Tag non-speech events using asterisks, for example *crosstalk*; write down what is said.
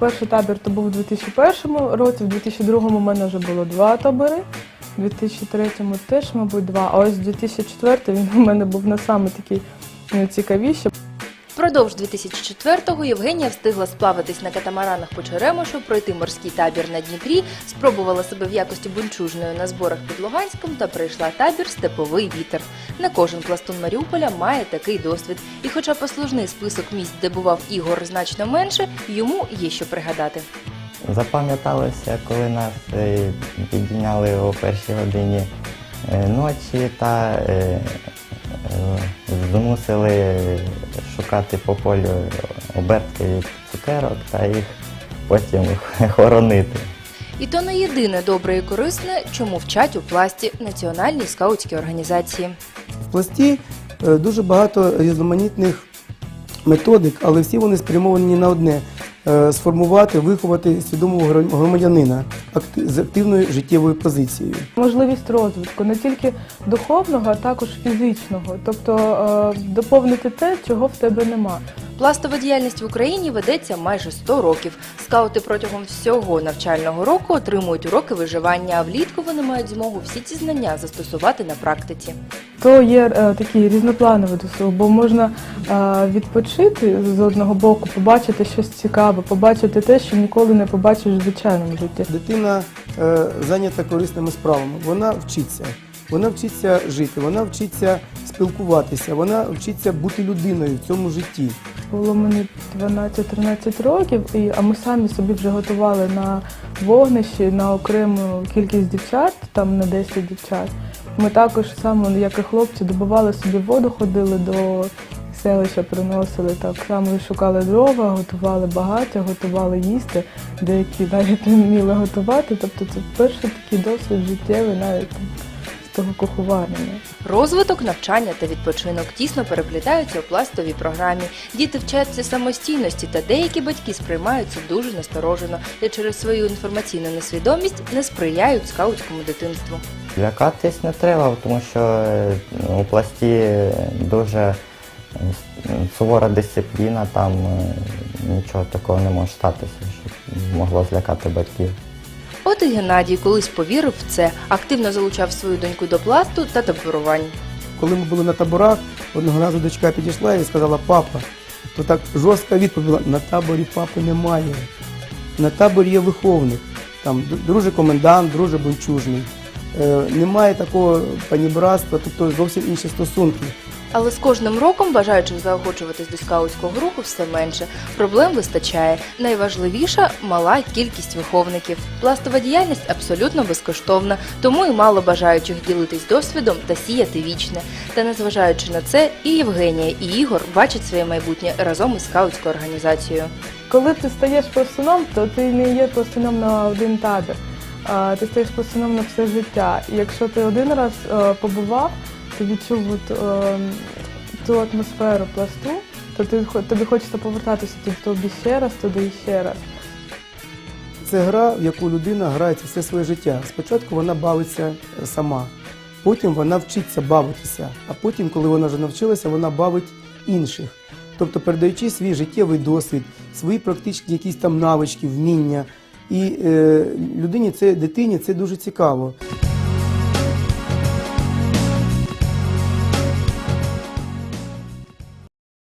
Перший табір то був у 2001 році, в 2002 у мене вже було два табори, в 2003 теж, мабуть, два. А ось 2004 він у мене був на саме такий найцікавіший. Впродовж 2004-го Євгенія встигла сплаватись на катамаранах по Черемошу, пройти морський табір на Дніпрі, спробувала себе в якості бунчужної на зборах під Луганськом та прийшла табір Степовий вітер. Не кожен пластун Маріуполя має такий досвід. І хоча послужний список місць, де бував Ігор, значно менше, йому є що пригадати. Запам'яталося, коли нас е, підійняли о першій годині е, ночі та е, змусили шукати по полю обертки від цукерок та їх потім *laughs* хоронити. І то не єдине добре і корисне, чому вчать у пласті національній скаутській організації. В пласті е, дуже багато різноманітних методик, але всі вони спрямовані на одне сформувати, виховати свідомого громадянина акти- з активною життєвою позицією. Можливість розвитку не тільки духовного, а також фізичного, тобто е, доповнити те, чого в тебе нема. Пластова діяльність в Україні ведеться майже 100 років. Скаути протягом всього навчального року отримують уроки виживання, а влітку вони мають змогу всі ці знання застосувати на практиці. То є е, такий різноплановий досуг, бо можна е, відпочити з одного боку, побачити щось цікаве, побачити те, що ніколи не побачиш в звичайному житті. Дитина е, зайнята корисними справами. Вона вчиться. Вона вчиться жити, вона вчиться спілкуватися, вона вчиться бути людиною в цьому житті. Було мені 12-13 років, і, а ми самі собі вже готували на вогнищі на окрему кількість дівчат, там на 10 дівчат. Ми також само, як і хлопці, добували собі воду, ходили до селища, приносили так само шукали дрова, готували багаття, готували їсти, деякі навіть не вміли готувати. Тобто це перший такий досвід життєвий навіть з того куховарення. Розвиток, навчання та відпочинок тісно переплітаються у пластовій програмі. Діти вчаться самостійності, та деякі батьки сприймаються дуже насторожено і через свою інформаційну несвідомість не сприяють скаутському дитинству. Лякатись не треба, тому що е, у пласті дуже е, сувора дисципліна, там е, нічого такого не може статися, щоб могло злякати батьків. От і Геннадій колись повірив в це, активно залучав свою доньку до пласту та таборувань. Коли ми були на таборах, одного разу дочка підійшла і сказала папа, то так жорстка відповідь була, на таборі папи немає. На таборі є виховник, там друже комендант, друже бунчужний. Е, немає такого панібратства, тобто зовсім інші стосунки. Але з кожним роком бажаючих заохочуватись до скаутського руху все менше. Проблем вистачає. Найважливіша мала кількість виховників. Пластова діяльність абсолютно безкоштовна, тому і мало бажаючих ділитись досвідом та сіяти вічне. Та незважаючи на це, і Євгенія, і Ігор бачать своє майбутнє разом із скаутською організацією. Коли ти стаєш пластуном, то ти не є пластуном на один табір. Ти стаєш пластуном на все життя. І якщо ти один раз е, побував, ти відчув от, е, ту атмосферу пласту, то ти, тобі хочеться повертатися тобі ще раз, туди і ще раз. Це гра, в яку людина грається все своє життя. Спочатку вона бавиться е, сама, потім вона вчиться бавитися, а потім, коли вона вже навчилася, вона бавить інших. Тобто передаючи свій життєвий досвід, свої практичні якісь там навички, вміння. І е, людині це дитині це дуже цікаво.